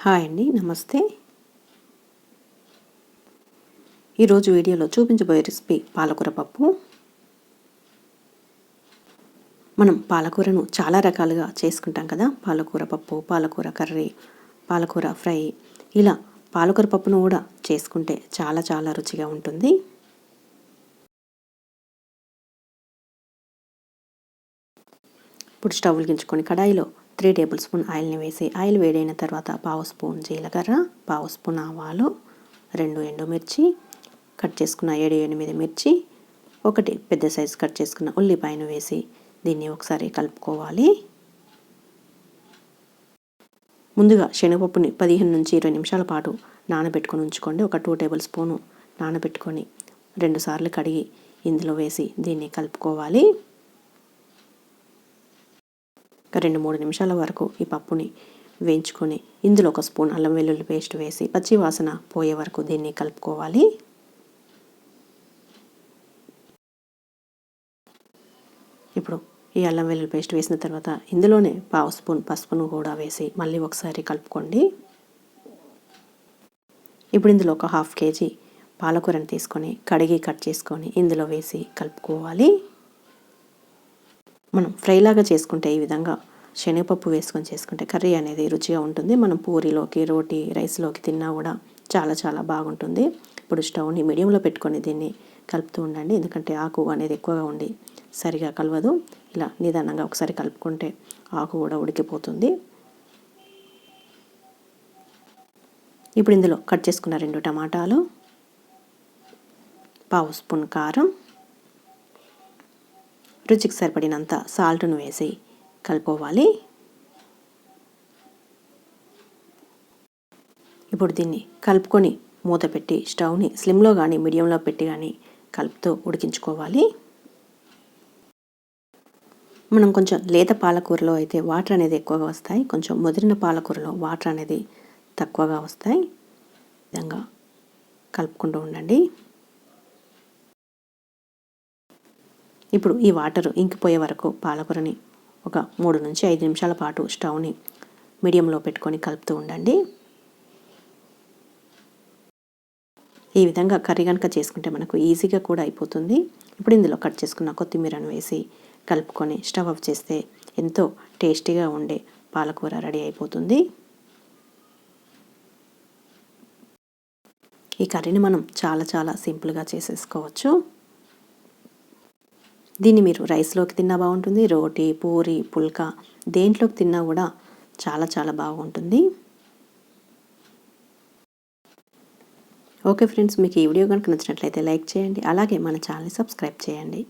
Hi అండి నమస్తే. ఈరోజు వీడియోలో చూపించబోయే రెసిపీ పాలకూర పప్పు. మనం పాలకూరను చాలా రకాలుగా చేసుకుంటాం కదా. పాలకూర పప్పు పాలకూర కర్రీ పాలకూర ఫ్రై. ఇలా పాలకూర పప్పును కూడా చేసుకుంటే చాలా చాలా రుచిగా ఉంటుంది. ఇప్పుడు స్టవ్ వెలిగించుకొని కడాయిలో త్రీ టేబుల్ స్పూన్ ఆయిల్ని వేసి ఆయిల్ వేడైన తర్వాత పావు స్పూన్ జీలకర్ర పావు స్పూన్ ఆవాలు రెండు ఎండుమిర్చి కట్ చేసుకున్న ఏడు ఎనిమిది మిర్చి ఒకటి పెద్ద సైజు కట్ చేసుకున్న ఉల్లిపాయను వేసి దీన్ని ఒకసారి కలుపుకోవాలి. ముందుగా శనగపప్పుని పదిహేను నుంచి ఇరవై నిమిషాల పాటు నానబెట్టుకొని ఉంచుకోండి. ఒక టూ టేబుల్ స్పూను నానబెట్టుకొని రెండుసార్లు కడిగి ఇందులో వేసి దీన్ని కలుపుకోవాలి. రెండు మూడు నిమిషాల వరకు ఈ పప్పుని వేయించుకొని ఇందులో ఒక స్పూన్ అల్లం వెల్లుల్లి పేస్ట్ వేసి పచ్చి వాసన పోయే వరకు దీన్ని కలుపుకోవాలి. ఇప్పుడు ఈ అల్లం వెల్లుల్లి పేస్ట్ వేసిన తర్వాత ఇందులోనే పావు స్పూన్ పసుపును కూడా వేసి మళ్ళీ ఒకసారి కలుపుకోండి. ఇప్పుడు ఇందులో ఒక హాఫ్ కేజీ పాలకూరని తీసుకొని కడిగి కట్ చేసుకొని ఇందులో వేసి కలుపుకోవాలి. మనం ఫ్రైలాగా చేసుకుంటే ఈ విధంగా శనగపప్పు వేసుకొని చేసుకుంటే కర్రీ అనేది రుచిగా ఉంటుంది. మనం పూరిలోకి రోటీ రైస్లోకి తిన్నా కూడా చాలా చాలా బాగుంటుంది. ఇప్పుడు స్టవ్ని మీడియంలో పెట్టుకొని దీన్ని కలుపుతూ ఉండండి. ఎందుకంటే ఆకు అనేది ఎక్కువగా ఉండి సరిగా కలవదు. ఇలా నిదానంగా ఒకసారి కలుపుకుంటే ఆకు కూడా ఉడికిపోతుంది. ఇప్పుడు ఇందులో కట్ చేసుకున్న రెండు టమాటాలు పావు స్పూన్ కారం రుచికి సరిపడినంత సాల్ట్ను వేసి కలుపుకోవాలి. ఇప్పుడు దీన్ని కలుపుకొని మూత పెట్టి స్టవ్ని స్లిమ్లో కానీ మీడియంలో పెట్టి కానీ కలుపుతూ ఉడికించుకోవాలి. మనం కొంచెం లేత పాలకూరలో అయితే వాటర్ అనేది ఎక్కువగా వస్తాయి. కొంచెం ముదిరిన పాలకూరలో వాటర్ అనేది తక్కువగా వస్తాయి. విధంగా కలుపుకుంటూ ఉండండి. ఇప్పుడు ఈ వాటర్ ఇంకిపోయే వరకు పాలకూరని ఒక మూడు నుంచి ఐదు నిమిషాల పాటు స్టవ్ని మీడియంలో పెట్టుకొని కలుపుతూ ఉండండి. ఈ విధంగా కర్రీ కనుక చేసుకుంటే మనకు ఈజీగా కూడా అయిపోతుంది. ఇప్పుడు ఇందులో కట్ చేసుకున్న కొత్తిమీరను వేసి కలుపుకొని స్టవ్ ఆఫ్ చేస్తే ఎంతో టేస్టీగా ఉండే పాలకూర రెడీ అయిపోతుంది. ఈ కర్రీని మనం చాలా చాలా సింపుల్గా చేసేసుకోవచ్చు. దీన్ని మీరు రైస్లోకి తిన్నా బాగుంటుంది రోటీ పూరి పుల్కా దేంట్లోకి తిన్నా కూడా చాలా చాలా బాగుంటుంది. ఓకే ఫ్రెండ్స్ మీకు ఈ వీడియో కనుక నచ్చినట్లయితే లైక్ చేయండి అలాగే మన ఛానల్ని సబ్స్క్రైబ్ చేయండి.